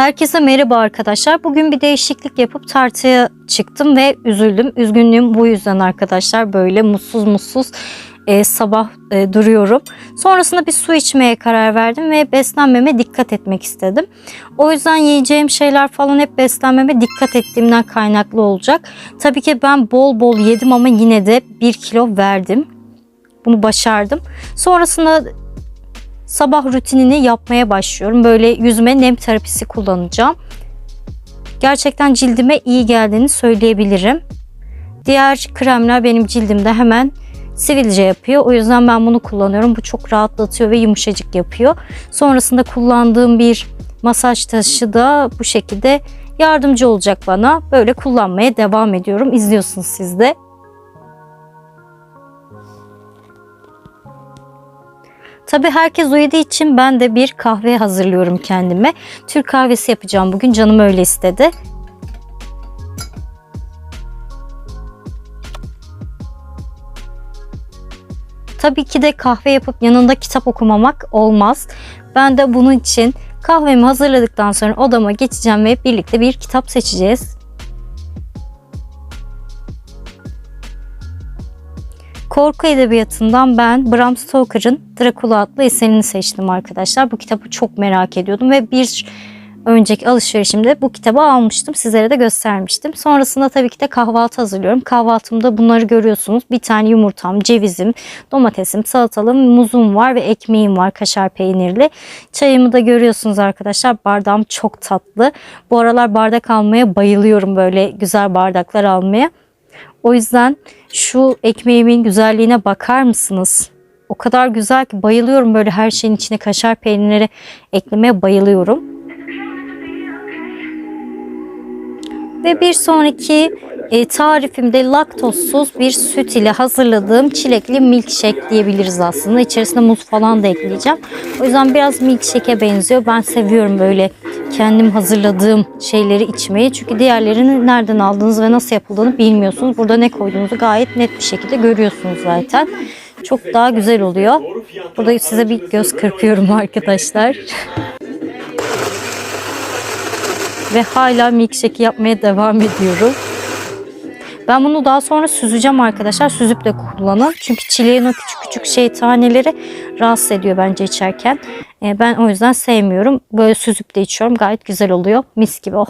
Herkese merhaba arkadaşlar. Bugün bir değişiklik yapıp tartıya çıktım ve üzüldüm. Üzgünlüğüm bu yüzden arkadaşlar böyle mutsuz mutsuz e, sabah e, duruyorum. Sonrasında bir su içmeye karar verdim ve beslenmeme dikkat etmek istedim. O yüzden yiyeceğim şeyler falan hep beslenmeme dikkat ettiğimden kaynaklı olacak. Tabii ki ben bol bol yedim ama yine de 1 kilo verdim. Bunu başardım. Sonrasında sabah rutinini yapmaya başlıyorum. Böyle yüzüme nem terapisi kullanacağım. Gerçekten cildime iyi geldiğini söyleyebilirim. Diğer kremler benim cildimde hemen sivilce yapıyor. O yüzden ben bunu kullanıyorum. Bu çok rahatlatıyor ve yumuşacık yapıyor. Sonrasında kullandığım bir masaj taşı da bu şekilde yardımcı olacak bana. Böyle kullanmaya devam ediyorum. İzliyorsunuz siz de. Tabii herkes uyuduğu için ben de bir kahve hazırlıyorum kendime. Türk kahvesi yapacağım bugün. Canım öyle istedi. Tabii ki de kahve yapıp yanında kitap okumamak olmaz. Ben de bunun için kahvemi hazırladıktan sonra odama geçeceğim ve birlikte bir kitap seçeceğiz. Korku edebiyatından ben Bram Stoker'ın Dracula adlı eserini seçtim arkadaşlar. Bu kitabı çok merak ediyordum ve bir önceki alışverişimde bu kitabı almıştım. Sizlere de göstermiştim. Sonrasında tabii ki de kahvaltı hazırlıyorum. Kahvaltımda bunları görüyorsunuz. Bir tane yumurtam, cevizim, domatesim, salatalım, muzum var ve ekmeğim var kaşar peynirli. Çayımı da görüyorsunuz arkadaşlar. Bardağım çok tatlı. Bu aralar bardak almaya bayılıyorum böyle güzel bardaklar almaya. O yüzden şu ekmeğimin güzelliğine bakar mısınız? O kadar güzel ki bayılıyorum böyle her şeyin içine kaşar peynirleri eklemeye bayılıyorum. Ve bir sonraki e, tarifimde laktozsuz bir süt ile hazırladığım çilekli milkshake diyebiliriz aslında. İçerisine muz falan da ekleyeceğim. O yüzden biraz milkshake'e benziyor. Ben seviyorum böyle kendim hazırladığım şeyleri içmeyi. Çünkü diğerlerini nereden aldığınız ve nasıl yapıldığını bilmiyorsunuz. Burada ne koyduğunuzu gayet net bir şekilde görüyorsunuz zaten. Çok daha güzel oluyor. Burada size bir göz kırpıyorum arkadaşlar. Ve hala milkshake yapmaya devam ediyorum. Ben bunu daha sonra süzeceğim arkadaşlar. Süzüp de kullanın. Çünkü çileğin o küçük küçük şey taneleri rahatsız ediyor bence içerken. Ee, ben o yüzden sevmiyorum. Böyle süzüp de içiyorum. Gayet güzel oluyor. Mis gibi oh.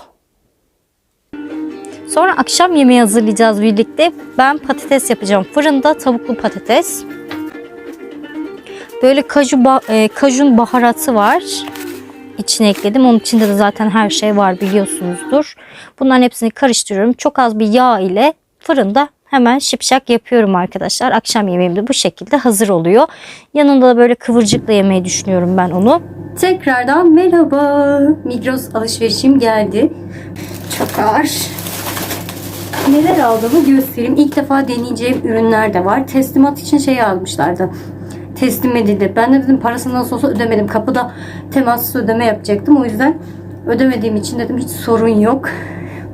Sonra akşam yemeği hazırlayacağız birlikte. Ben patates yapacağım. Fırında tavuklu patates. Böyle kaju e, kajun baharatı var. İçine ekledim. Onun içinde de zaten her şey var biliyorsunuzdur. Bunların hepsini karıştırıyorum. Çok az bir yağ ile fırında hemen şipşak yapıyorum arkadaşlar. Akşam yemeğim de bu şekilde hazır oluyor. Yanında da böyle kıvırcıkla yemeyi düşünüyorum ben onu. Tekrardan merhaba. Migros alışverişim geldi. Çok ağır. Neler aldığımı göstereyim. İlk defa deneyeceğim ürünler de var. Teslimat için şey almışlardı. Teslim edildi. Ben de dedim parasını nasıl olsa ödemedim. Kapıda temassız ödeme yapacaktım. O yüzden ödemediğim için dedim hiç sorun yok.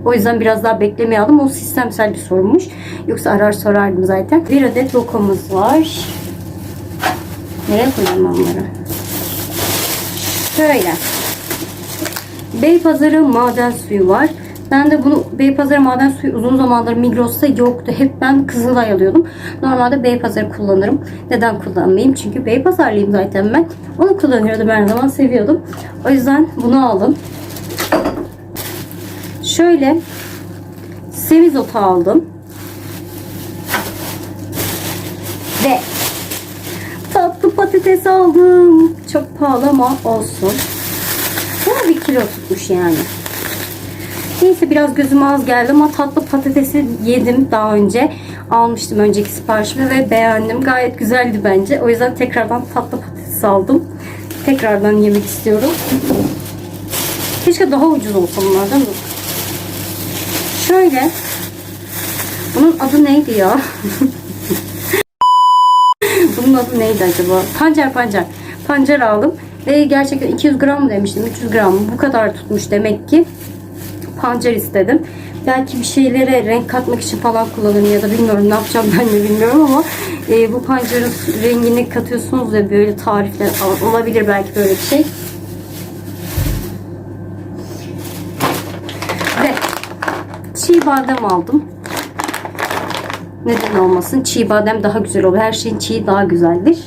O yüzden biraz daha beklemeye aldım. O sistemsel bir sorunmuş. Yoksa arar sorardım zaten. Bir adet lokomuz var. Nereye koyacağım onları? Şöyle. Beypazarı maden suyu var. Ben de bunu Beypazarı maden suyu uzun zamandır Migros'ta yoktu. Hep ben Kızılay alıyordum. Normalde Beypazarı kullanırım. Neden kullanmayayım? Çünkü Beypazarlıyım zaten ben. Onu kullanıyordum her zaman seviyordum. O yüzden bunu aldım. Şöyle semizotu aldım. Ve tatlı patates aldım. Çok pahalı ama olsun. Bu bir kilo tutmuş yani. Neyse biraz gözüme az geldi ama tatlı patatesi yedim daha önce. Almıştım önceki siparişimi ve beğendim. Gayet güzeldi bence. O yüzden tekrardan tatlı patates aldım. Tekrardan yemek istiyorum. Keşke daha ucuz olsa bunlar değil mi? Şöyle. Bunun adı neydi ya? Bunun adı neydi acaba? Pancar pancar. Pancar aldım. Ve gerçekten 200 gram demiştim? 300 gram? Bu kadar tutmuş demek ki pancar istedim. Belki bir şeylere renk katmak için falan kullanırım ya da bilmiyorum ne yapacağım ben de bilmiyorum ama e, bu pancarın rengini katıyorsunuz ya böyle tarifler olabilir belki böyle bir şey. Ve çiğ badem aldım. Neden olmasın? Çiğ badem daha güzel olur. Her şeyin çiği daha güzeldir.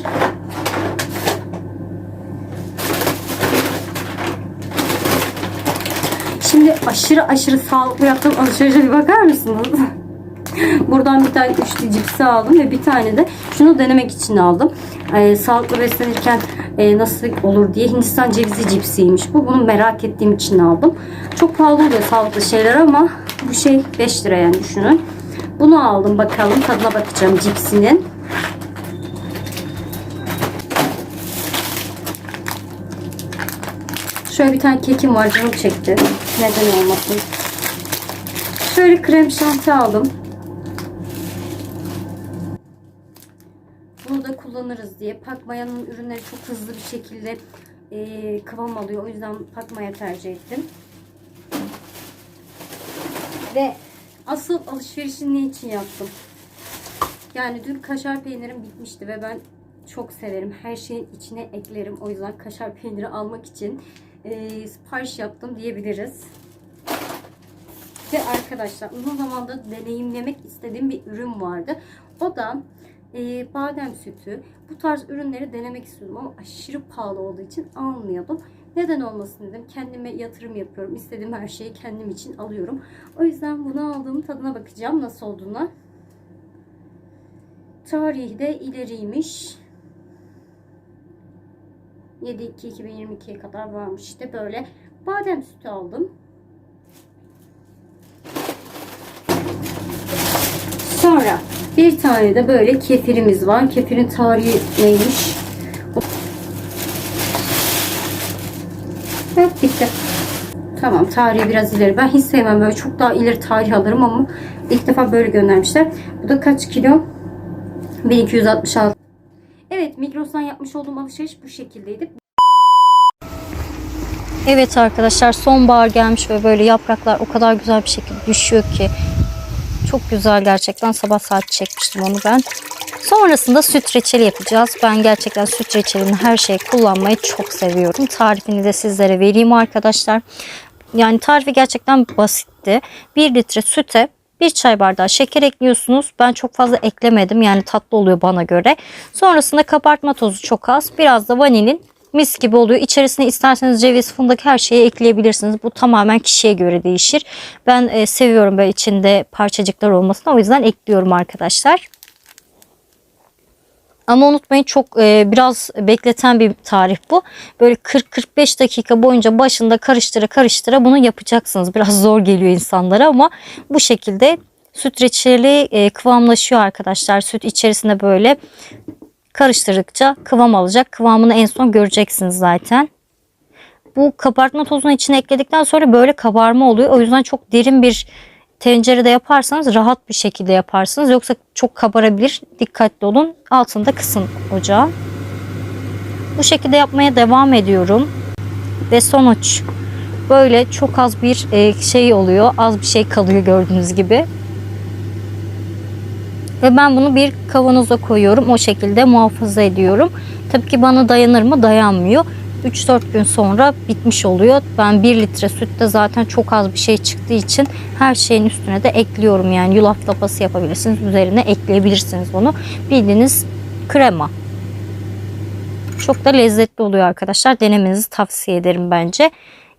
Şimdi aşırı aşırı sağlıklı yaptığım alışverişe bir bakar mısınız? Buradan bir tane üçlü cipsi aldım ve bir tane de şunu denemek için aldım. Ee, sağlıklı beslenirken e, nasıl olur diye Hindistan cevizi cipsiymiş bu. Bunu merak ettiğim için aldım. Çok pahalı oluyor sağlıklı şeyler ama bu şey 5 lira yani düşünün. Bunu aldım bakalım tadına bakacağım cipsinin. Şöyle bir tane kekim var canım çekti. Neden olmasın. Şöyle krem şanti aldım. Bunu da kullanırız diye. Pakmaya'nın ürünleri çok hızlı bir şekilde eee, kıvam alıyor. O yüzden Pakmaya tercih ettim. Ve asıl alışverişi ne için yaptım? Yani dün kaşar peynirim bitmişti ve ben çok severim. Her şeyin içine eklerim. O yüzden kaşar peyniri almak için eee sipariş yaptım diyebiliriz. Ve arkadaşlar uzun zamandır deneyimlemek istediğim bir ürün vardı. O da e, badem sütü. Bu tarz ürünleri denemek istiyordum ama aşırı pahalı olduğu için almıyordum. Neden olmasın dedim. Kendime yatırım yapıyorum. İstediğim her şeyi kendim için alıyorum. O yüzden bunu aldığım tadına bakacağım nasıl olduğuna. Tarihi de ileriymiş. 7-2-2022'ye kadar varmış. İşte böyle badem sütü aldım. Sonra bir tane de böyle kefirimiz var. Kefirin tarihi neymiş? Evet bitti. Tamam tarihi biraz ileri. Ben hiç sevmem böyle çok daha ileri tarih alırım ama ilk defa böyle göndermişler. Bu da kaç kilo? 1266. Migros'tan yapmış olduğum alışveriş bu şekildeydi. Evet arkadaşlar sonbahar gelmiş ve böyle yapraklar o kadar güzel bir şekilde düşüyor ki. Çok güzel gerçekten. Sabah saat çekmiştim onu ben. Sonrasında süt reçeli yapacağız. Ben gerçekten süt reçelini her şeye kullanmayı çok seviyorum. Tarifini de sizlere vereyim arkadaşlar. Yani tarifi gerçekten basitti. 1 litre süte bir çay bardağı şeker ekliyorsunuz. Ben çok fazla eklemedim. Yani tatlı oluyor bana göre. Sonrasında kabartma tozu çok az. Biraz da vanilin mis gibi oluyor. İçerisine isterseniz ceviz, fındık her şeyi ekleyebilirsiniz. Bu tamamen kişiye göre değişir. Ben e, seviyorum böyle içinde parçacıklar olmasını. O yüzden ekliyorum arkadaşlar. Ama unutmayın çok e, biraz bekleten bir tarif bu. Böyle 40-45 dakika boyunca başında karıştıra karıştıra bunu yapacaksınız. Biraz zor geliyor insanlara ama bu şekilde süt reçeli e, kıvamlaşıyor arkadaşlar. Süt içerisinde böyle karıştırdıkça kıvam alacak. Kıvamını en son göreceksiniz zaten. Bu kabartma tozunu içine ekledikten sonra böyle kabarma oluyor. O yüzden çok derin bir tencerede yaparsanız rahat bir şekilde yaparsınız. Yoksa çok kabarabilir. Dikkatli olun. Altında kısın ocağı. Bu şekilde yapmaya devam ediyorum. Ve sonuç böyle çok az bir e, şey oluyor. Az bir şey kalıyor gördüğünüz gibi. Ve ben bunu bir kavanoza koyuyorum. O şekilde muhafaza ediyorum. Tabii ki bana dayanır mı? Dayanmıyor. 3-4 gün sonra bitmiş oluyor. Ben 1 litre sütte zaten çok az bir şey çıktığı için her şeyin üstüne de ekliyorum. Yani yulaf lapası yapabilirsiniz. Üzerine ekleyebilirsiniz bunu. Bildiğiniz krema. Çok da lezzetli oluyor arkadaşlar. Denemenizi tavsiye ederim bence.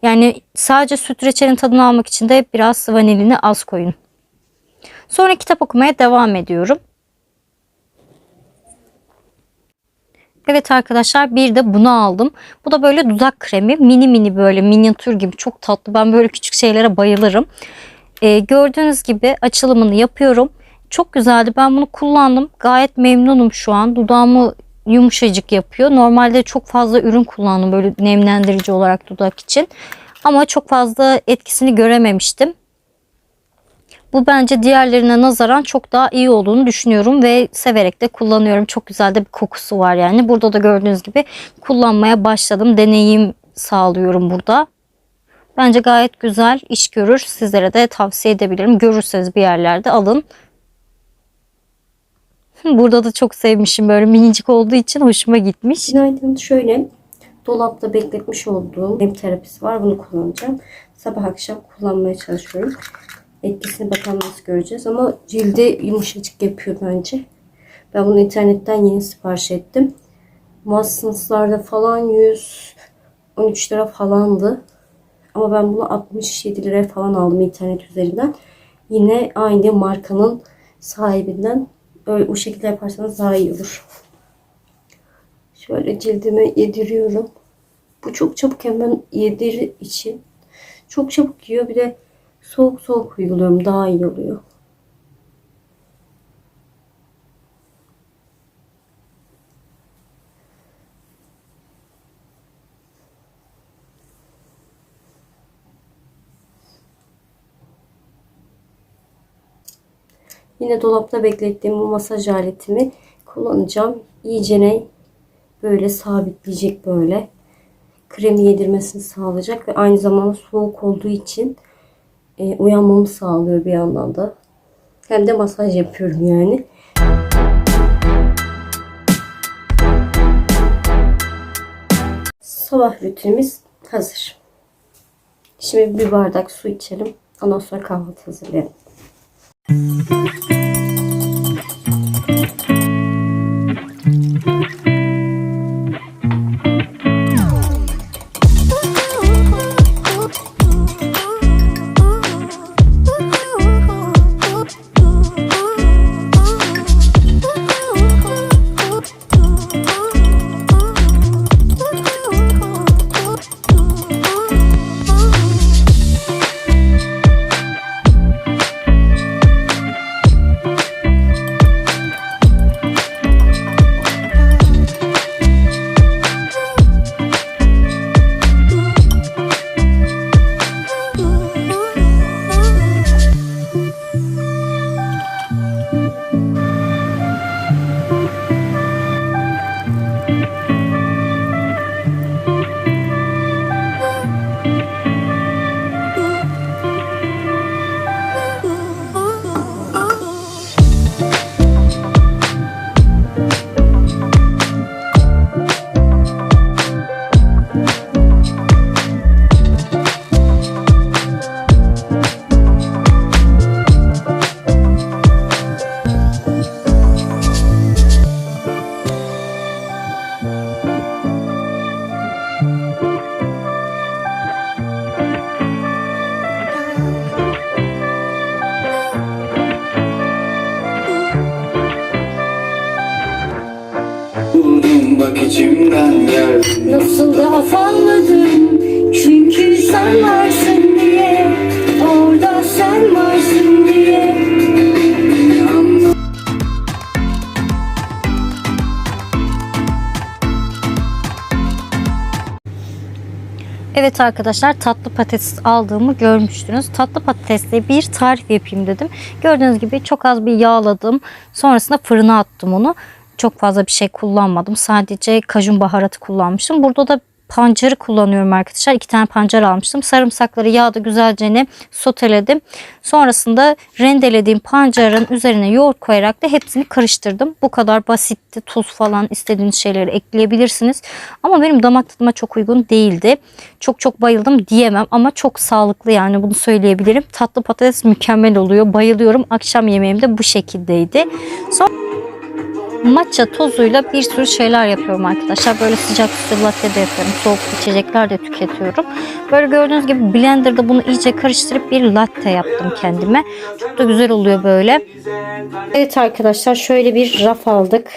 Yani sadece süt reçelin tadını almak için de biraz vanilini az koyun. Sonra kitap okumaya devam ediyorum. Evet arkadaşlar bir de bunu aldım. Bu da böyle dudak kremi. Mini mini böyle minyatür gibi çok tatlı. Ben böyle küçük şeylere bayılırım. Ee, gördüğünüz gibi açılımını yapıyorum. Çok güzeldi. Ben bunu kullandım. Gayet memnunum şu an. Dudağımı yumuşacık yapıyor. Normalde çok fazla ürün kullandım böyle nemlendirici olarak dudak için. Ama çok fazla etkisini görememiştim. Bu bence diğerlerine nazaran çok daha iyi olduğunu düşünüyorum ve severek de kullanıyorum. Çok güzel de bir kokusu var yani. Burada da gördüğünüz gibi kullanmaya başladım. Deneyim sağlıyorum burada. Bence gayet güzel iş görür. Sizlere de tavsiye edebilirim. Görürseniz bir yerlerde alın. Burada da çok sevmişim böyle minicik olduğu için hoşuma gitmiş. Günaydın. Şöyle dolapta bekletmiş olduğum nem terapisi var. Bunu kullanacağım. Sabah akşam kullanmaya çalışıyorum. Etkisini bakalım nasıl göreceğiz. Ama cildi yumuşacık yapıyor bence. Ben bunu internetten yeni sipariş ettim. Watsons'larda falan 113 lira falandı. Ama ben bunu 67 liraya falan aldım internet üzerinden. Yine aynı markanın sahibinden. Öyle o şekilde yaparsanız daha iyi olur. Şöyle cildime yediriyorum. Bu çok çabuk hemen yedir için. Çok çabuk yiyor. Bir de soğuk soğuk uyguluyorum. Daha iyi oluyor. Yine dolapta beklettiğim bu masaj aletimi kullanacağım. İyicene böyle sabitleyecek böyle. Kremi yedirmesini sağlayacak ve aynı zamanda soğuk olduğu için e, uyanmamı sağlıyor bir yandan da. Hem de masaj yapıyorum yani. Sabah rutinimiz hazır. Şimdi bir bardak su içelim. Ondan sonra kahvaltı hazırlayalım. Evet arkadaşlar tatlı patates aldığımı görmüştünüz. Tatlı patatesle bir tarif yapayım dedim. Gördüğünüz gibi çok az bir yağladım. Sonrasında fırına attım onu. Çok fazla bir şey kullanmadım. Sadece kajun baharatı kullanmıştım. Burada da pancarı kullanıyorum arkadaşlar. İki tane pancar almıştım. Sarımsakları yağda güzelce soteledim. Sonrasında rendelediğim pancarın üzerine yoğurt koyarak da hepsini karıştırdım. Bu kadar basitti. Tuz falan istediğiniz şeyleri ekleyebilirsiniz. Ama benim damak tadıma çok uygun değildi. Çok çok bayıldım diyemem ama çok sağlıklı yani bunu söyleyebilirim. Tatlı patates mükemmel oluyor. Bayılıyorum. Akşam yemeğim de bu şekildeydi. Sonra matcha tozuyla bir sürü şeyler yapıyorum arkadaşlar. Böyle sıcak sütlü latte de yapıyorum. Soğuk içecekler de tüketiyorum. Böyle gördüğünüz gibi blenderda bunu iyice karıştırıp bir latte yaptım kendime. Çok da güzel oluyor böyle. Evet arkadaşlar şöyle bir raf aldık.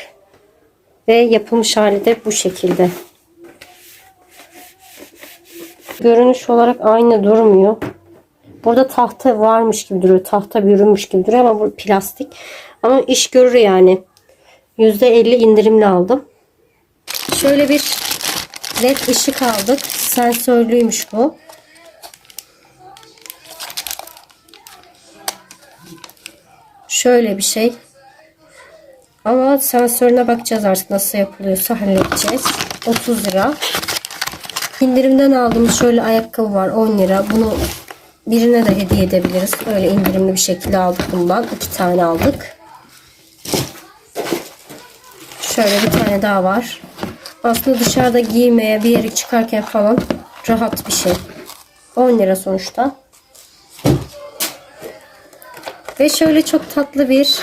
Ve yapılmış hali de bu şekilde. Görünüş olarak aynı durmuyor. Burada tahta varmış gibi duruyor. Tahta bürünmüş gibi duruyor ama bu plastik. Ama iş görür yani. %50 indirimli aldım. Şöyle bir led ışık aldık. Sensörlüymüş bu. Şöyle bir şey. Ama sensörüne bakacağız artık nasıl yapılıyorsa halledeceğiz. 30 lira. İndirimden aldığımız şöyle ayakkabı var 10 lira. Bunu birine de hediye edebiliriz. Öyle indirimli bir şekilde aldık bundan. iki tane aldık. Şöyle bir tane daha var. Aslında dışarıda giymeye bir yere çıkarken falan rahat bir şey. 10 lira sonuçta. Ve şöyle çok tatlı bir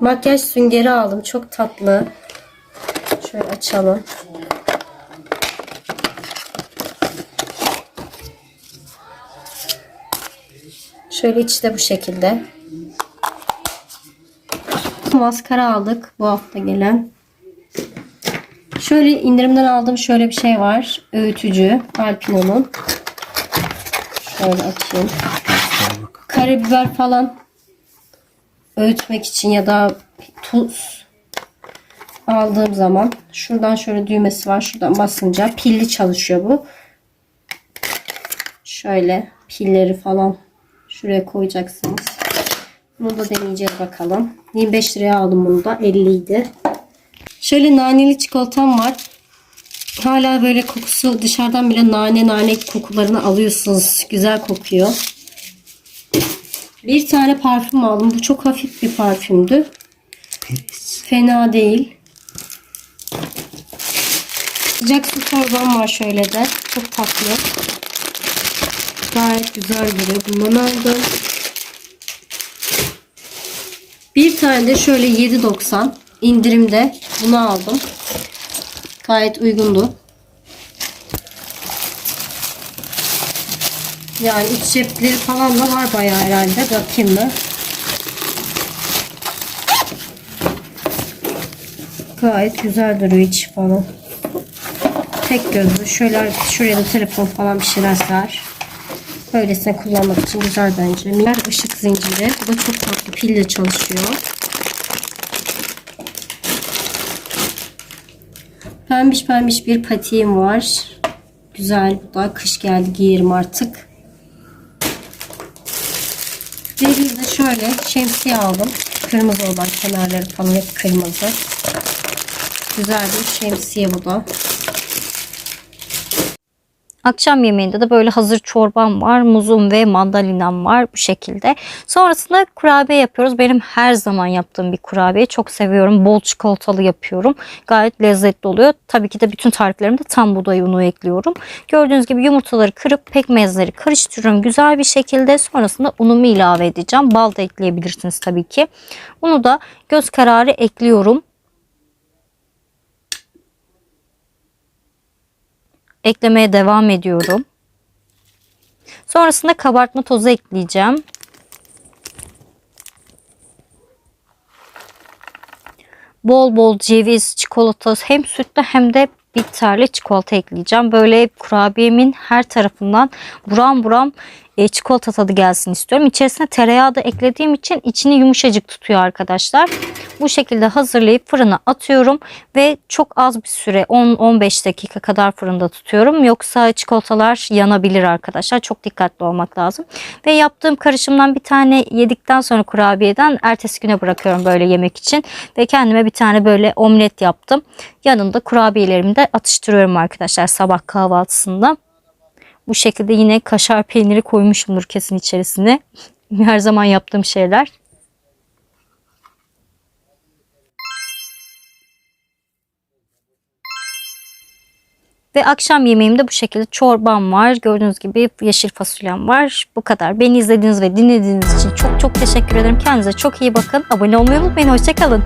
makyaj süngeri aldım. Çok tatlı. Şöyle açalım. Şöyle içi de bu şekilde. Maskara aldık bu hafta gelen. Şöyle indirimden aldığım şöyle bir şey var. Öğütücü. Alpino'nun. Şöyle açayım. Karabiber falan öğütmek için ya da tuz aldığım zaman şuradan şöyle düğmesi var. Şuradan basınca pilli çalışıyor bu. Şöyle pilleri falan şuraya koyacaksınız. Bunu da deneyeceğiz bakalım. 25 liraya aldım bunu da. 50 idi. Şöyle naneli çikolatam var. Hala böyle kokusu dışarıdan bile nane nane kokularını alıyorsunuz. Güzel kokuyor. Bir tane parfüm aldım. Bu çok hafif bir parfümdü. Fena değil. Sıcak su torbam var şöyle de. Çok tatlı. Gayet güzel duruyor. Bundan aldım. Bir tane de şöyle 7.90 indirimde bunu aldım. Gayet uygundu. Yani iç cepleri falan da var bayağı herhalde. Bakayım mı? Gayet güzel duruyor içi falan. Tek gözlü. Şöyle şuraya da telefon falan bir şeyler sığar. Böylesine kullanmak için güzel bence. Miler ışık zinciri. Bu da çok tatlı. Pille çalışıyor. Pembiş pembiş bir patiğim var. Güzel. Bu da kış geldi giyerim artık. Ve bir de şöyle şemsiye aldım. Kırmızı olan kenarları falan hep kırmızı. Güzel bir şemsiye bu da. Akşam yemeğinde de böyle hazır çorbam var. Muzum ve mandalinam var bu şekilde. Sonrasında kurabiye yapıyoruz. Benim her zaman yaptığım bir kurabiye. Çok seviyorum. Bol çikolatalı yapıyorum. Gayet lezzetli oluyor. Tabii ki de bütün tariflerimde tam buğday unu ekliyorum. Gördüğünüz gibi yumurtaları kırıp pekmezleri karıştırıyorum güzel bir şekilde. Sonrasında unumu ilave edeceğim. Bal da ekleyebilirsiniz tabii ki. Unu da göz kararı ekliyorum. Eklemeye devam ediyorum. Sonrasında kabartma tozu ekleyeceğim. Bol bol ceviz, çikolata hem sütlü hem de bitterli çikolata ekleyeceğim. Böyle kurabiyemin her tarafından buram buram e, çikolata tadı gelsin istiyorum. İçerisine tereyağı da eklediğim için içini yumuşacık tutuyor arkadaşlar. Bu şekilde hazırlayıp fırına atıyorum ve çok az bir süre 10-15 dakika kadar fırında tutuyorum. Yoksa çikolatalar yanabilir arkadaşlar. Çok dikkatli olmak lazım. Ve yaptığım karışımdan bir tane yedikten sonra kurabiyeden ertesi güne bırakıyorum böyle yemek için. Ve kendime bir tane böyle omlet yaptım. Yanında kurabiyelerimi de atıştırıyorum arkadaşlar sabah kahvaltısında. Bu şekilde yine kaşar peyniri koymuşumdur kesin içerisine. Her zaman yaptığım şeyler. Ve akşam yemeğimde bu şekilde çorbam var. Gördüğünüz gibi yeşil fasulyem var. Bu kadar. Beni izlediğiniz ve dinlediğiniz için çok çok teşekkür ederim. Kendinize çok iyi bakın. Abone olmayı unutmayın. Hoşçakalın.